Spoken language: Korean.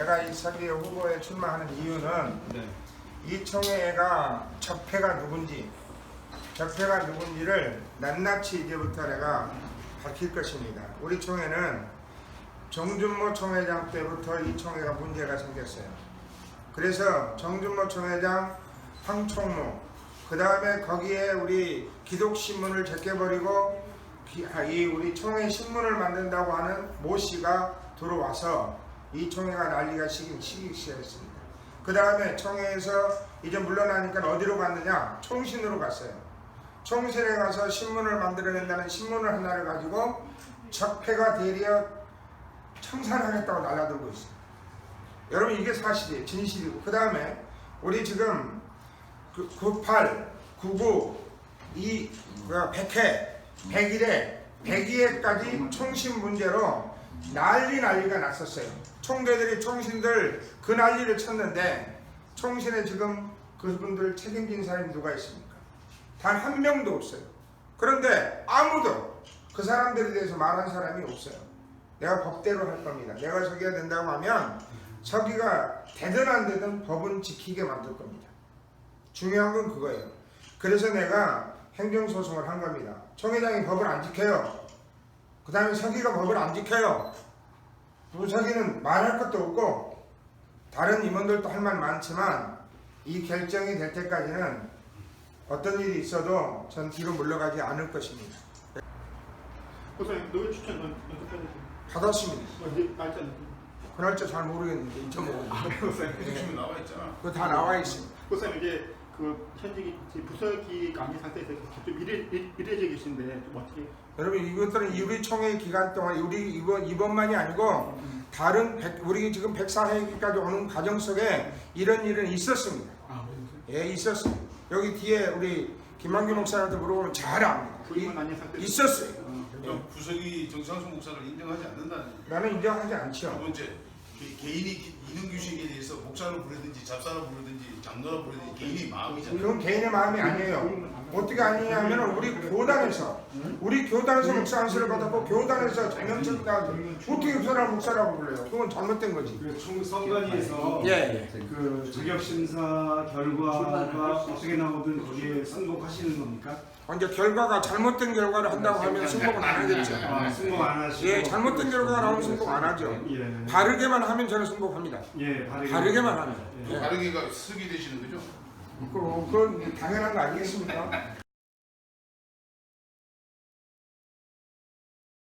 내가 이 서기 후보에 출마하는 이유는 네. 이 총회가 적폐가 누군지 적폐가 누군지를 낱낱이 이제부터 내가 밝힐 것입니다. 우리 총회는 정준모 총회장 때부터 이 총회가 문제가 생겼어요. 그래서 정준모 총회장, 황총무, 그 다음에 거기에 우리 기독신문을 제껴버리고 기- 아, 이 우리 총회 신문을 만든다고 하는 모 씨가 들어와서 이 총회가 난리가 시기, 시기 시작했습니다. 그 다음에 총회에서 이제 물러나니까 어디로 갔느냐? 총신으로 갔어요. 총신에 가서 신문을 만들어낸다는 신문을 하나를 가지고 적폐가 대리어 청산하겠다고 날라들고 있어요. 여러분 이게 사실이에요. 진실이고. 그 다음에 우리 지금 그 98, 99, 이, 뭐야, 100회, 100일에, 102회까지 총신 문제로 난리 난리가 났었어요. 총대들이 총신들 그 난리를 쳤는데 총신에 지금 그분들 책임진 사람이 누가 있습니까? 단 한 명도 없어요. 그런데 아무도 그 사람들에 대해서 말한 사람이 없어요. 내가 법대로 할 겁니다. 내가 서기가 된다고 하면 서기가 되든 안 되든 법은 지키게 만들 겁니다. 중요한 건 그거예요. 그래서 내가 행정소송을 한 겁니다. 총회장이 법을 안 지켜요. 그 다음에 서기가 법을 안 지켜요. 부서기는 말할 것도 없고 다른 임원들도 할 말 많지만 이 결정이 될 때까지는 어떤 일이 있어도 전 뒤로 물러가지 않을 것입니다. 고사님 노예 추천 언- 언제 받으세요? 받았습니다. 언제 날짜 그 날짜 잘 모르겠는데 잊어먹었는데 고사님 지금 나와 있잖아. 그거 다 나와 있습니다. 고사님 이제 그 현직이 이제 부서기 감리 상태에서 좀 미래 미- 미래적이신데 좀 어떻게 여러분 이것들은 우리 총회 기간 동안 우리 이번 이번만이 아니고 다른 백- 우리 지금 104회기까지 오는 과정 속에 이런 일은 있었습니다. 아? 예, 있었습니다. 여기 뒤에 우리 김만규 목사한테 물어보면 잘 압니다. 부임은 이- 있었어요. 좀 부석이 정상수 목사를 인정하지 않는다는. 나는 인정하지 두 않죠. 번째 개- 개인이 이능규식에 대해서 목사로 부르든지 잡사로 부르든지 장로로 부르든지 개인이 마음이잖아요. 그건 개인의 마음이 아니에요. 어떻게 아니냐면 우리 교단에서 우리 교단에서 목사 안수를 받았고 교단에서 장영철가 어떻게 그 사람 목사라고 불러요? 그건 잘못된 거지. 그 총 선관위에서 예, 그 자격 심사 결과가 어떻게 나오든 거기에 승복하시는 겁니까? 이제 결과가 잘못된 결과를 한다고 하면 승복은 안 하겠죠. 아, 승복 안 하시고 예, 잘못된 결과가 나오면 승복 안 하죠. 예, 바르게만 하면 저는 승복합니다. 예, 바르게 바르게만 하면. 예. 바르게가 쓰게 되시는 거죠? 그- 그건 당연한 거 아니겠습니까?